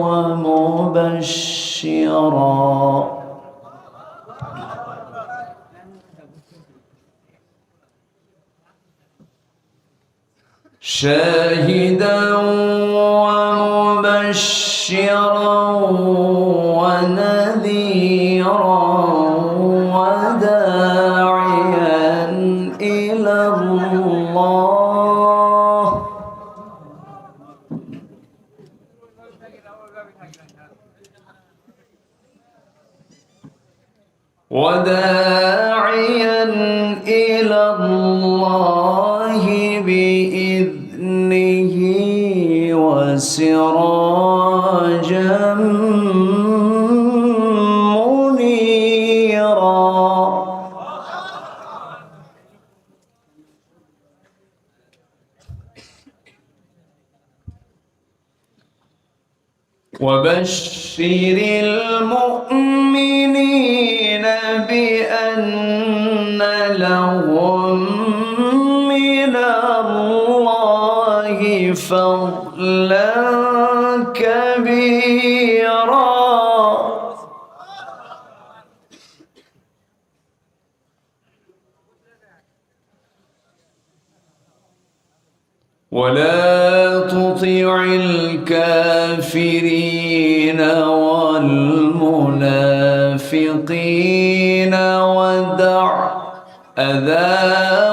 ومبشرا. شاهدا ومبشرا ونذيرا وداعيا إلى الله بإذنه وسراجا منيرا. وبشر المؤمنين فضلا كبيرا. ولا تطع الكافرين والمنافقين ودع أذاهم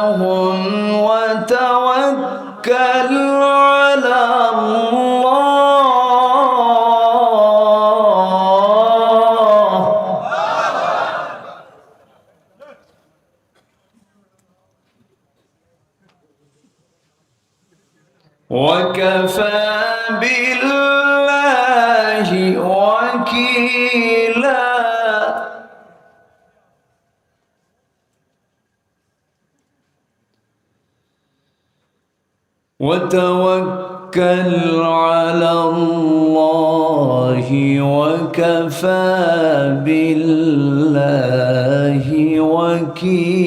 وتوكل على الله وكفى بالله وكيلا.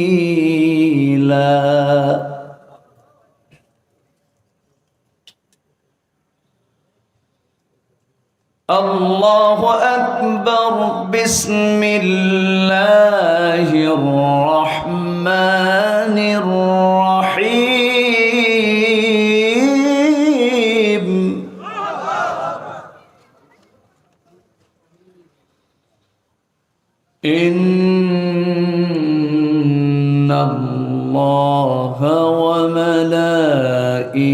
الله أكبر. بسم الله الرحمن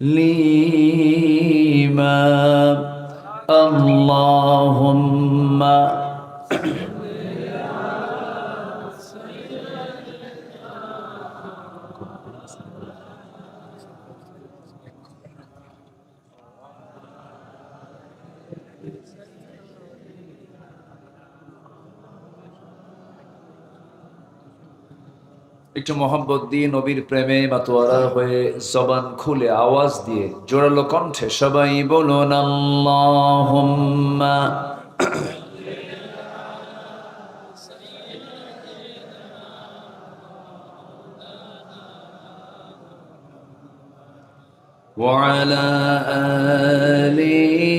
li একটু মোহাম্মত দিয়ে নবীর প্রেমে মাতোয়ারা হয়ে জবান খুলে আওয়াজ দিয়ে জোরালো কণ্ঠে সবাই বলুন আল্লাহুম্মা وعلى آله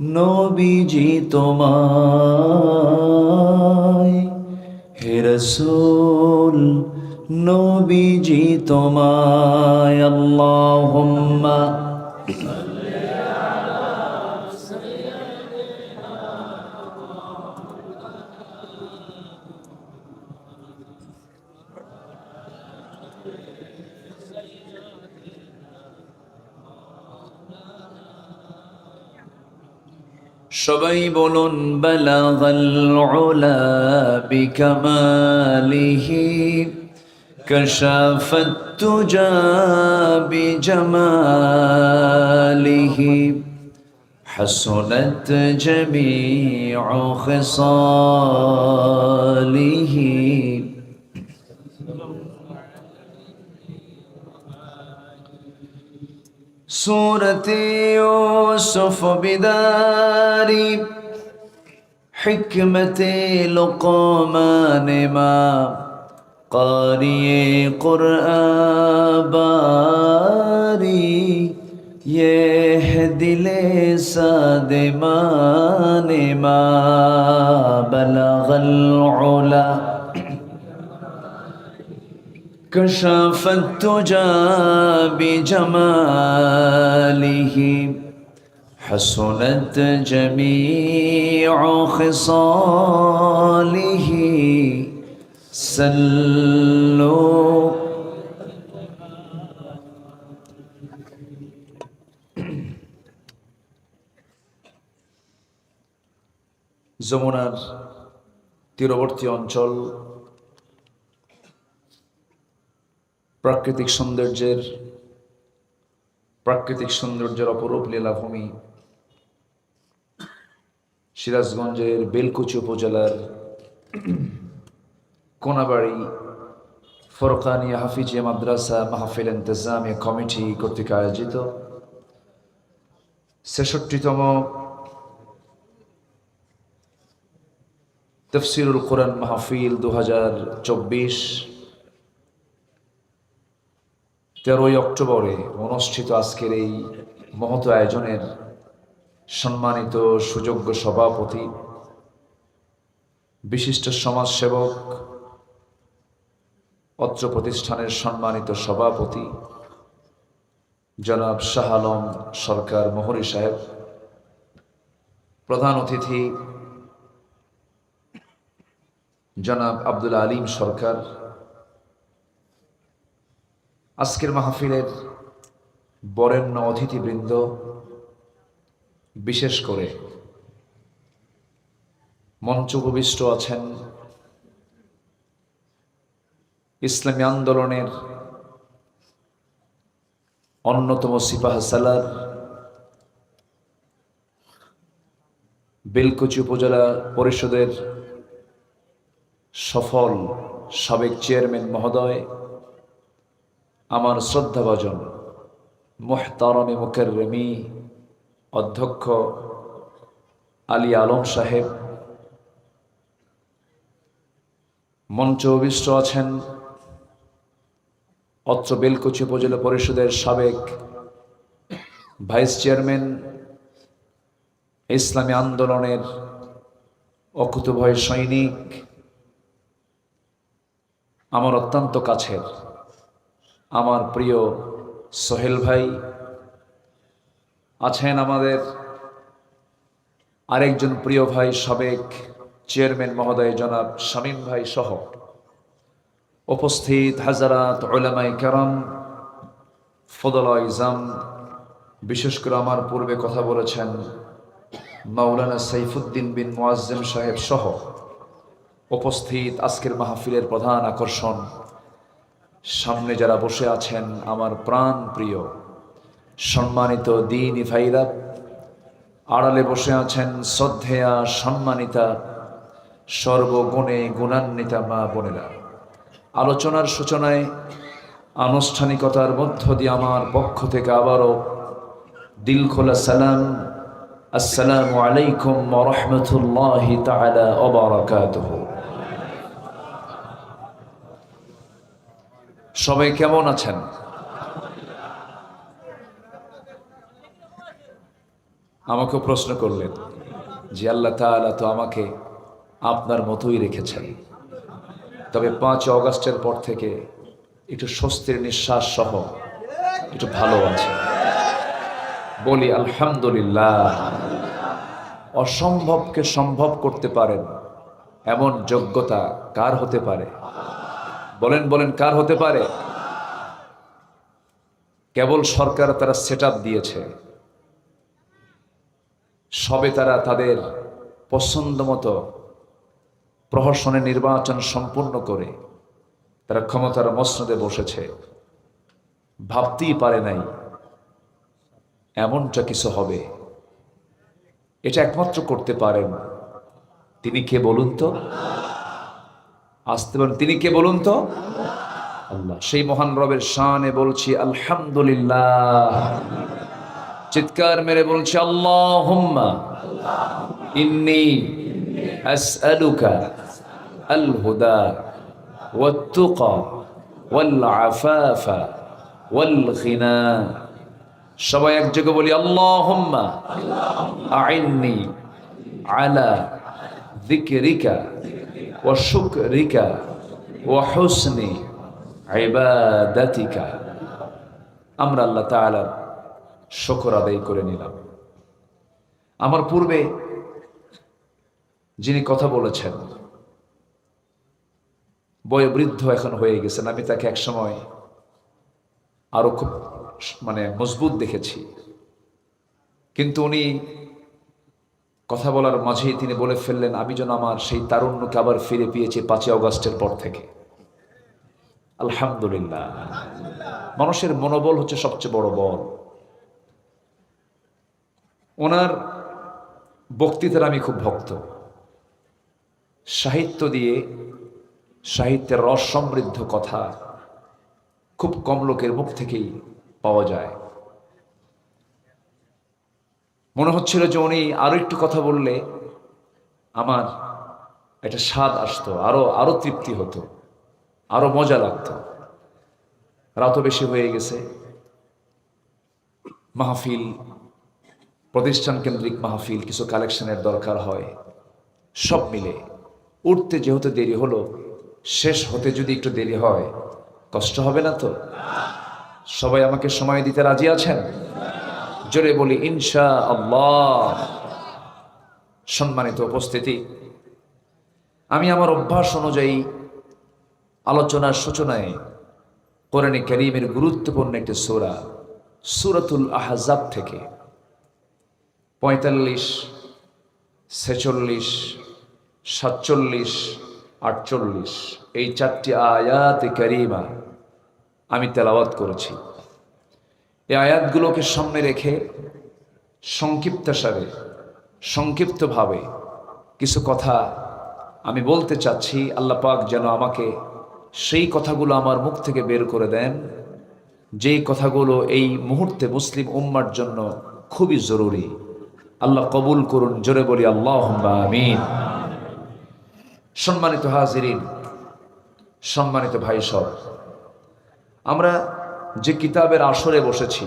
নবীজি তোমায় হে রসুল নবীজি তোমায় আল্লাহুম্মা সবাই বলুন বালাগাল উলা বিকামালিহি كشف التجى بجماله حسنت جميع خصاله سورة يوسف بداري حكمة لقمان ما قارئ قرآن باري يهدي لساد مان ما بلغ العلا كشف التجى بجماله حسنت جميع خصاله سلوا যমুনার তীরবর্তী অঞ্চল প্রাকৃতিক সৌন্দর্যের প্রাকৃতিক সৌন্দর্যের অপরূপ লীলাভূমি সিরাজগঞ্জের বেলকুচি উপজেলার কোনাবাড়ি ফরকানিয়া হাফিজিয়া মাদ্রাসা মাহফিল ইন্তজামিয়া কমিটি কর্তৃক আয়োজিত ছেষট্টিতম তফসিরুল কোরআন মাহফিল দু হাজার চব্বিশ তেরোই অক্টোবরে অনুষ্ঠিত আজকের এই মহৎ আয়োজনের সম্মানিত সুযোগ্য সভাপতি, বিশিষ্ট সমাজসেবক, অত্র প্রতিষ্ঠানের সম্মানিত সভাপতি, জনাব শাহ আলম সরকার মোহরি সাহেব, প্রধান অতিথি জনাব আব্দুল আলিম সরকার আজকের মাহফিলের বরেণ্য অতিথিবৃন্দ, বিশেষ করে মঞ্চ উপবিষ্ট আছেন ইসলামী আন্দোলনের অন্যতম সিপাহ সালার বেলকুচি উপজেলা পরিষদের সফল সাবেক চেয়ারম্যান মহোদয় আমার শ্রদ্ধাভাজন মোহতারমে মুকেরমি অধ্যক্ষ আলী আলম সাহেব। মঞ্চ অভিষ্ট আছেন অত্র বেলকুচি উপজেলা পরিষদের সাবেক ভাইস চেয়ারম্যান ইসলামী আন্দোলনের অকুতভয় সৈনিক। আমার অত্যন্ত কাছের আমার প্রিয় সোহেল ভাই, আছেন আমাদের আরেকজন প্রিয় ভাই সাবেক চেয়ারম্যান মহোদয় জনাব শামীম ভাই সহ উপস্থিত হাজারাত ওলামাই কারাম ফদলা ইজাম, বিশেষ করে আমার পূর্বে কথা বলেছেন মাওলানা সাইফুদ্দিন বিন মুয়াজ্জেম সাহেব সহ উপস্থিত আজকের মাহফিলের প্রধান আকর্ষণ সামনে যারা বসে আছেন, আমার প্রাণ প্রিয়, সম্মানিত দিন ভাইরা আড়ালে বসে আছেন শ্রদ্ধেয়া সম্মানিতা, সর্বগুণে গুণান্বিতা মা বোনেরা। আলোচনার সূচনায়, আনুষ্ঠানিকতার মধ্য দিয়ে আমার পক্ষ থেকে আবারও দিল খোলা সালাম, আসসালামু আলাইকুম রহমতুল্লাহ তাআলা ওবারাকাতুহু সবাই কেমন আছেন? আমাকে প্রশ্ন করলেন যে আল্লাহ তাআলা তো আমাকে আপনার মতোই রেখেছেন। তবে পাঁচ অগাস্টের পর থেকে একটু স্বস্তির নিঃশ্বাস সহ একটু ভালো আছে। বলি, আলহামদুলিল্লাহ, অসম্ভবকে সম্ভব করতে পারেন, এমন যোগ্যতা কার হতে পারে? বলেন বলেন, কার হতে পারে? কেবল সরকার তারা সেট দিয়েছে। সবে তারা তাদের পছন্দ মতো প্রহসনের নির্বাচন সম্পূর্ণ করে তারা ক্ষমতার মসনদে বসেছে। ভাবতেই পারে নাই এমনটা কিছু হবে। এটা একমাত্র করতে পারেন। তিনি কে বলুন তো? আসতে পারেন তিনি কে বলুন তো আল্লাহ সেই মহান রবের শানে বলছি আলহামদুলিল্লাহ চিৎকার মেরে বলছি আল্লাহ ইন্নি আসআলুকা আল হুদা والتقى والعفاف والغنى সবাই এক জায়গায় বলি আল্লাহুম্মা আইন্নি আলা যিকরিকা ওয়া হুসনি ইবাদাতিকা। আমরা আল্লাহ তাআলার শুকর আদায় করে নিলাম। আমার পূর্বে যিনি কথা বলেছেন, বয়োবৃদ্ধ এখন হয়ে গেছেন, আমি তাকে একসময় আরও খুব মানে মজবুত দেখেছি। কিন্তু উনি কথা বলার মাঝেই তিনি বলে ফেললেন, আমি যেন আমার সেই তারুণ্যকে আবার ফিরে পেয়েছি পাঁচই অগাস্টের পর থেকে। আলহামদুলিল্লাহ। মানুষের মনোবল হচ্ছে সবচেয়ে বড় বল। ওনার বক্তৃতার আমি খুব ভক্ত। সাহিত্য দিয়ে সাহিত্যের রস সমৃদ্ধ কথা খুব কম লোকের মুখ থেকেই পাওয়া যায়। মনে হচ্ছিল যে উনি আরও একটু কথা বললে আমার একটা স্বাদ আসতো, আরও আরও তৃপ্তি হতো, আরও মজা লাগতো। রাতও বেশি হয়ে গেছে। মাহফিল, প্রতিষ্ঠান কেন্দ্রিক মাহফিল, কিছু কালেকশনের দরকার হয়, সব মিলে। উঠতে যেহেতু দেরি হলো, শেষ হতে যদি একটু দেরি হয়, কষ্ট হবে না তো? সবাই আমাকে সময় দিতে রাজি আছেন? জোরে বলি ইনশা আল্লাহ সম্মানিত উপস্থিতি, আমি আমার অভ্যাস অনুযায়ী আলোচনার সূচনায় কোরআনে করিমের গুরুত্বপূর্ণ একটি সোরা, সুরাতুল আহজাব থেকে পঁয়তাল্লিশ, ছেচল্লিশ, সাতচল্লিশ, আটচল্লিশ, এই চারটি আয়াত করিমা আমি তেলাওয়াত করেছি। এই আয়াতগুলোকে সামনে রেখে সংক্ষিপ্ত সংক্ষিপ্তসারে সংক্ষিপ্তভাবে কিছু কথা আমি বলতে চাচ্ছি। আল্লাহ পাক যেন আমাকে সেই কথাগুলো আমার মুখ থেকে বের করে দেন, যেই কথাগুলো এই মুহূর্তে মুসলিম উম্মার জন্য খুবই জরুরি। আল্লাহ কবুল করুন, জোরে বলি আল্লাহ আমিন। সম্মানিত হাজিরিন, সম্মানিত ভাই সব, আমরা যে কিতাবের আসরে বসেছি,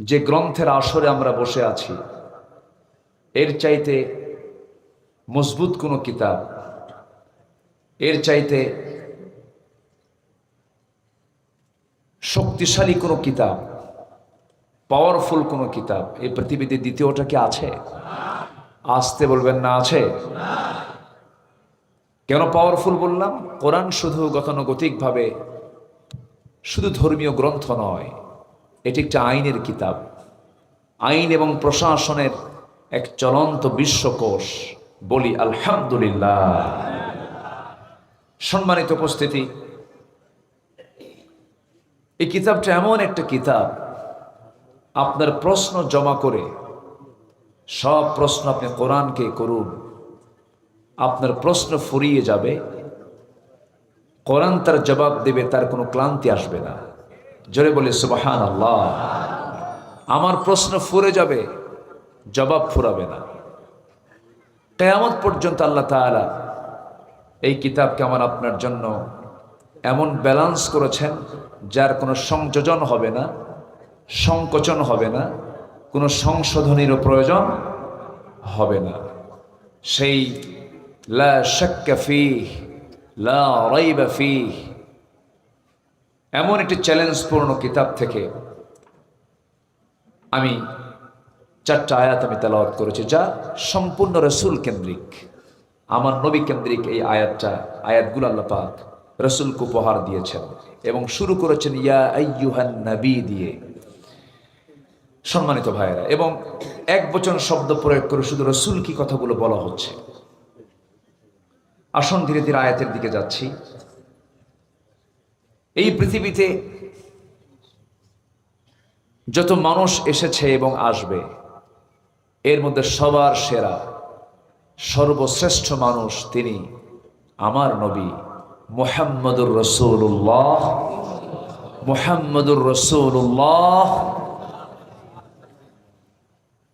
যে গ্রন্থের আসরে আমরা বসে আছি, এর চাইতে মজবুত কোনো কিতাব, এর চাইতে শক্তিশালী কোনো কিতাব পাওয়ারফুল কোনো কিতাব এই পৃথিবীতে দ্বিতীয়টা কি আছে? আসতে বলবেন না আছে? কেন পাওয়ারফুল বললাম? কোরআন শুধু গতানুগতিকভাবে শুধু ধর্মীয় গ্রন্থ নয়, এটি একটি আইনের কিতাব। আইন এবং প্রশাসনের এক চলন্ত বিশ্বকোষ বলি আলহামদুলিল্লাহ। সম্মানিত উপস্থিতি, এই কিতাবটা এমন একটা কিতাব, আপনার প্রশ্ন জমা করে, সব প্রশ্ন আপনি কোরআনকে করুন, আপনার প্রশ্ন ফুরিয়ে যাবে কোরআন তার জবাব দেবে, তার কোনো ক্লান্তি আসবে না। জোরে বলে সুবাহান আল্লাহ আমার প্রশ্ন ফুরে যাবে, জবাব ফুরাবে না। কেয়ামত পর্যন্ত আল্লাহ তাআলা এই কিতাবকে আমার আপনার জন্য এমন ব্যালান্স করেছেন, যার কোনো সংযোজন হবে না, সংকোচন হবে না, কোনো সংশোধনীরও প্রয়োজন হবে না। সেই লা শাক্কা ফীহ লা রাইবা ফীহ। এমন একটি চ্যালেঞ্জপূর্ণ কিতাব থেকে আমি চারটা আয়াত আমি তেলাওয়াত করেছি, যা সম্পূর্ণ রসুল কেন্দ্রিক। আমার নবী কেন্দ্রিক এই আয়াতটা, আয়াতগুলো আল্লাহ পাক রসুলকে উপহার দিয়েছেন এবং শুরু করেছেন ইয়া আইয়ুহান নবী দিয়ে। সম্মানিত ভাইয়েরা, এবং এক বচন শব্দ প্রয়োগ করে শুধু রসুল কি কথাগুলো বলা হচ্ছে? আসন ধীরে ধীরে আয়াতের দিকে যাচ্ছি। এই পৃথিবীতে যত মানুষ এসেছে এবং আসবে, এর মধ্যে সবার সেরা, সর্বশ্রেষ্ঠ মানুষ তিনি আমার নবী মোহাম্মদুর রসুল্লাহ মোহাম্মদুর রসুল্লাহ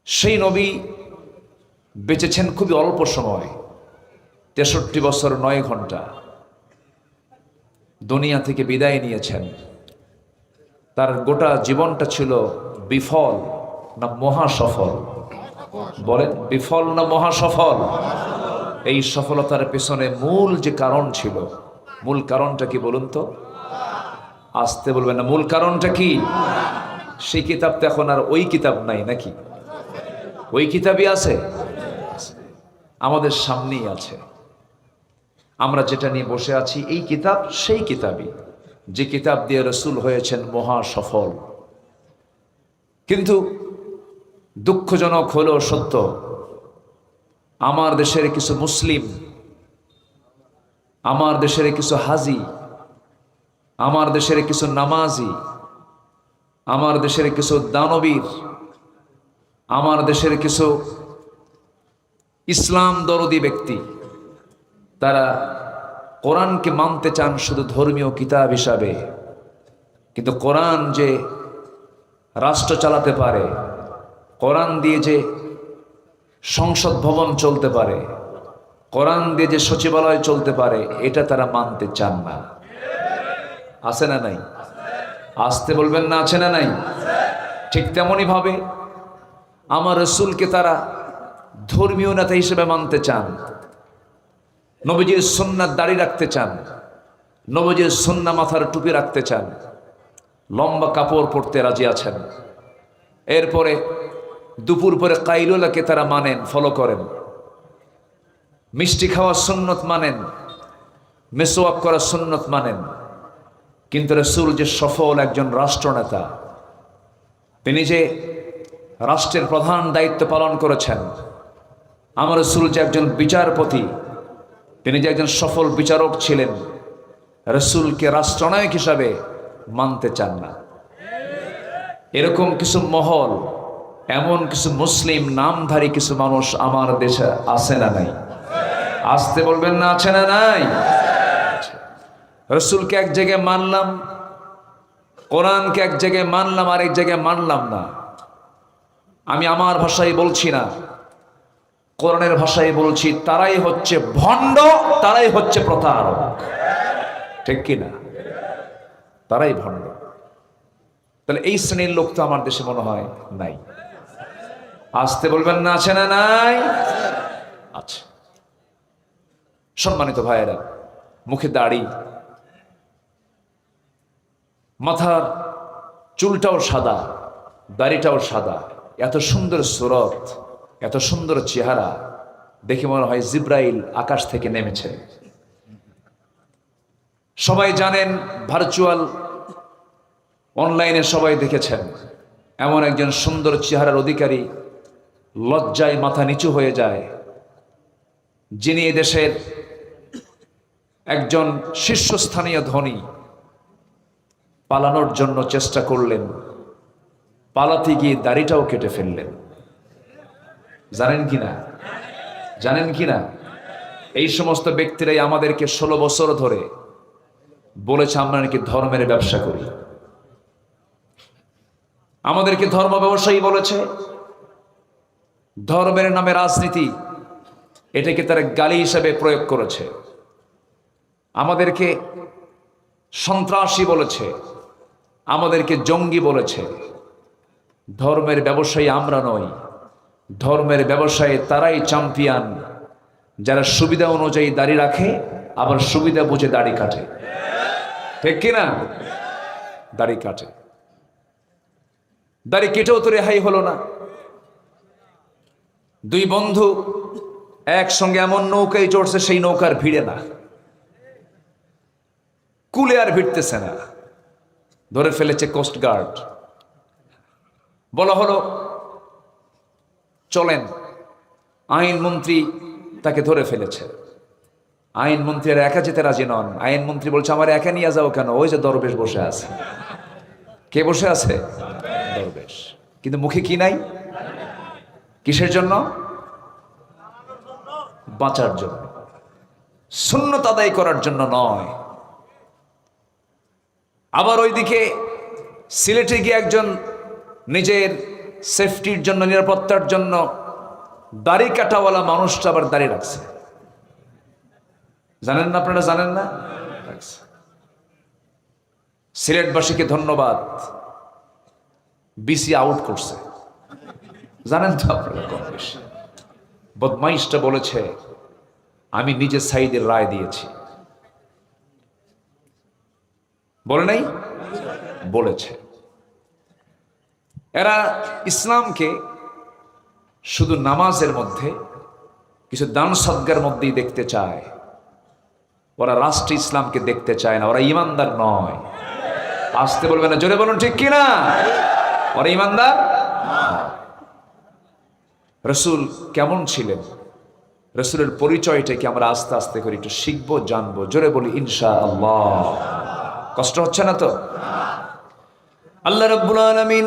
সেই নবী বেঁচেছেন খুবই অল্প সময়। তেষট্টি বছর নয় ঘণ্টা দুনিয়া থেকে বিদায় নিয়েছেন। তার গোটা জীবনটা ছিল বিফল না মহা সফল বলেন, বিফল না মহা সফল এই সফলতার পেছনে মূল যে কারণ ছিল, মূল কারণটা কি বলুন তো? আসতে বলবেন না, মূল কারণটা কি? সেই কিতাব তো এখন আর ওই কিতাব নাই নাকি? ওই কিতাবই আছে? আমাদের সামনেই আছে। আমরা যেটা নিয়ে বসে আছি, এই কিতাব সেই কিতাবই। যে কিতাব দিয়ে রসুল হয়েছেন মহা সফল। কিন্তু দুঃখজনক হলেও সত্য, আমার দেশের কিছু মুসলিম, আমার দেশের কিছু হাজি, আমার দেশের কিছু নামাজি, আমার দেশের কিছু দানবীর, আমার দেশের কিছু ইসলাম দরদি ব্যক্তি। তারা কোরআনকে মানতে চান শুধু ধর্মীয় কিতাব হিসাবে। কিন্তু কোরআন যে রাষ্ট্র চালাতে পারে, কোরআন দিয়ে যে সংসদ ভবন চলতে পারে, কোরআন দিয়ে যে সচিবালয় চলতে পারে, এটা তারা মানতে চান না। আছে না নাই? আসতে বলবেন না, আছে না নাই? ঠিক তেমনই ভাবে আমার রসুলকে তারা ধর্মীয় নেতা হিসেবে মানতে চান। নবীজির সন্ন্যার দাড়ি রাখতে চান, নবীজির সন্না মাথার টুপি রাখতে চান, লম্বা কাপড় পরতে রাজি আছেন। এরপরে দুপুর পরে কাইলুলাকে তারা মানেন ফলো করেন। মিষ্টি খাওয়ার সুন্নত মানেন মেসোয়াক করার সুন্নত মানেন। কিন্তু রসুল যে সফল একজন রাষ্ট্রনেতা, তিনি যে রাষ্ট্রের প্রধান দায়িত্ব পালন করেছেন, আমার রসুল যে একজন বিচারপতি তিনি যে একজন সফল বিচারক ছিলেন, রসুলকে রাষ্ট্রনায়ক হিসাবে মানতে চান না। এরকম কিছু মহল, এমন কিছু মুসলিম নামধারী কিছু মানুষ আমার দেশে আছে না নাই? আসতে বলবেন না, আছে না নাই? রসুলকে এক জায়গায় মানলাম, কোরআনকে এক জায়গায় মানলাম আর এক জায়গায় মানলাম না। আমি আমার ভাষায় বলছি না কোরআনের ভাষায় বলছি, তারাই হচ্ছে ভণ্ড, তারাই হচ্ছে প্রতারক। ঠিক কিনা তারাই ভণ্ড। তাহলে এই শ্রেণির লোক তো আমার দেশে মনে হয় নাই। আসতে বলবেন না, আছে না নাই? আছে। সম্মানিত ভাইয়েরা, মুখে দাড়ি, মাথার চুলটাও সাদা, দাড়িটাও সাদা, এত সুন্দর সুরত। এত সুন্দর চেহারা দেখে মনে হয় জিব্রাইল আকাশ থেকে নেমেছে। সবাই জানেন ভার্চুয়াল অনলাইনে সবাই দেখেছেন, এমন একজন সুন্দর চেহারার অধিকারী লজ্জায় মাথা নিচু হয়ে যায়, যিনি এদেশের একজন শীর্ষস্থানীয় ধনী, পালানোর জন্য চেষ্টা করলেন, পালাতে গিয়ে দাড়িটাও কেটে ফেললেন। জানেন কি না জানেন কি না এই সমস্ত ব্যক্তিরাই আমাদেরকে ষোলো বছর ধরে বলেছে, আমরা নাকি ধর্মের ব্যবসা করি। আমাদেরকে ধর্ম ব্যবসায়ী বলেছে, ধর্মের নামে রাজনীতি, এটাকে তারা গালি হিসাবে প্রয়োগ করেছে। আমাদেরকে সন্ত্রাসী বলেছে, আমাদেরকে জঙ্গি বলেছে, ধর্মের ব্যবসায়ী আমরা নই। ধর্মের ব্যবসায়ী তারাই চ্যাম্পিয়ন যারা সুবিধা অনুযায়ী দাড়ি রাখে, আবার সুবিধা বুঝে দাড়ি কাটে। ঠিক কিনা? দাড়ি কাটে। দাড়ি কেটেও তো রেহাই হলো না। দুই বন্ধু একসঙ্গে এমন নৌকায় চড়ছে, সেই নৌকার ভিড়ে না। কুলে আর ভিড়তেছে না। ধরে ফেলেছে কোস্ট গার্ড বলা হলো চলেন। আইনমন্ত্রী তাকে ধরে ফেলেছে। আইনমন্ত্রী আর একা যেতে রাজি নন। আইনমন্ত্রী বলছে, আমার একা নিয়ে যাও কেন? ওই যে দরবেশ বসে আছে। কে বসে আছে? দরবেশ। কিন্তু মুখে কি নাই? কিসের জন্য? বাঁচার জন্য। শূন্যত আদায় করার জন্য নয়। আবার ওইদিকে সিলেটে গিয়ে একজন নিজের সেফটির জন্য, নিরাপত্তার জন্য দাড়ি কাটাওয়ালা মানুষটা আবার দাড়ি রাখছে। জানেন না আপনারা জানেন না? সিলেটবাসীকে ধন্যবাদ। বিসি আউট করছে। জানেন তো আপনারা কম বেশি। বদমাইশটা বলেছে, আমি নিজে সাইদের রায় দিয়েছি। বলে নাই? বলেছে। এরা ইসলামকে শুধু নামাজের মধ্যে, কিছু দান সদ্গার মধ্যেই দেখতে চায়। ওরা রাষ্ট্র ইসলামকে দেখতে চায় না, ওরা ইমানদার নয়। আসতে বলবে না, জোরে বলুন ঠিক কিনা? ওরা ইমানদার রসুল কেমন ছিলেন? রসুলের পরিচয়টাকে আমরা আস্তে আস্তে করে একটু শিখব, জানব। জোরে বলি ইনশা আল্লাহ কষ্ট হচ্ছে না তো? আল্লাহ রব্বুল আলমিন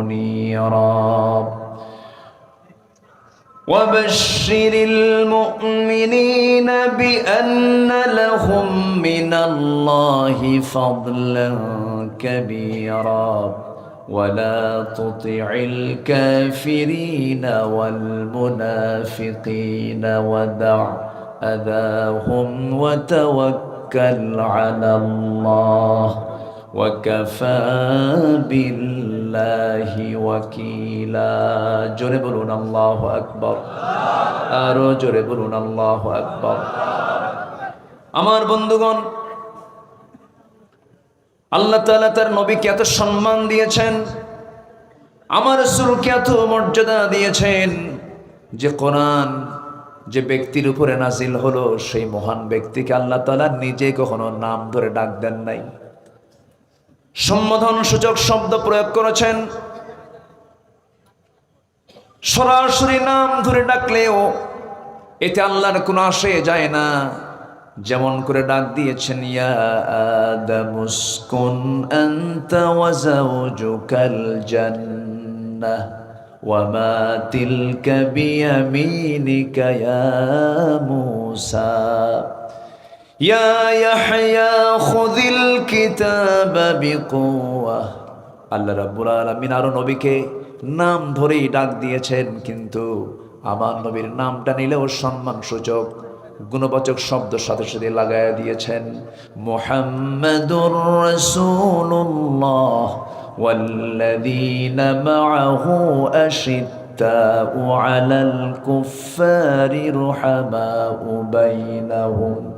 منيرا وبشر المؤمنين بأن لهم من الله فضلا كبيرا. ولا تطع الكافرين والمنافقين ودع أذاهم وتوكل على الله. وكفى بالله وكيلا জোরে বলুন আল্লাহু আকবার আরো জোরে বলুন আল্লাহু আকবার আমার বন্ধুগণ আল্লাহ তাআলা তার নবীকে এত সম্মান দিয়েছেন আমার রাসূলকে এত মর্যাদা দিয়েছেন যে কোরআন যে ব্যক্তির উপরে নাজিল হলো সেই মহান ব্যক্তিকে আল্লাহ তাআলা নিজে কখনো নাম ধরে ডাক দেন নাই সম্বোধন সূচক শব্দ প্রয়োগ করেছেন। সরাসরি নাম ধরে ডাকলেও এতে আল্লাহর কোনো আসে যায় না। যেমন করে ডাক দিয়েছেন, ইয়া আদামুসকুন ইয়া ইয়াহইয়া খুযিল কিতাবা বিকুওয়া আল্লাহ রাব্বুল আলামিন আরো নবীকে নাম ধরেই ডাক দিয়েছেন কিন্তু আমার নবীর নামটা নিলেও সম্মান সূচক গুণবাচক শব্দ সাথে সাথে লাগাইয়া দিয়েছেন মোহাম্মদুর রাসূলুল্লাহ والذين معه أشداء على الكفار رحماء بينهم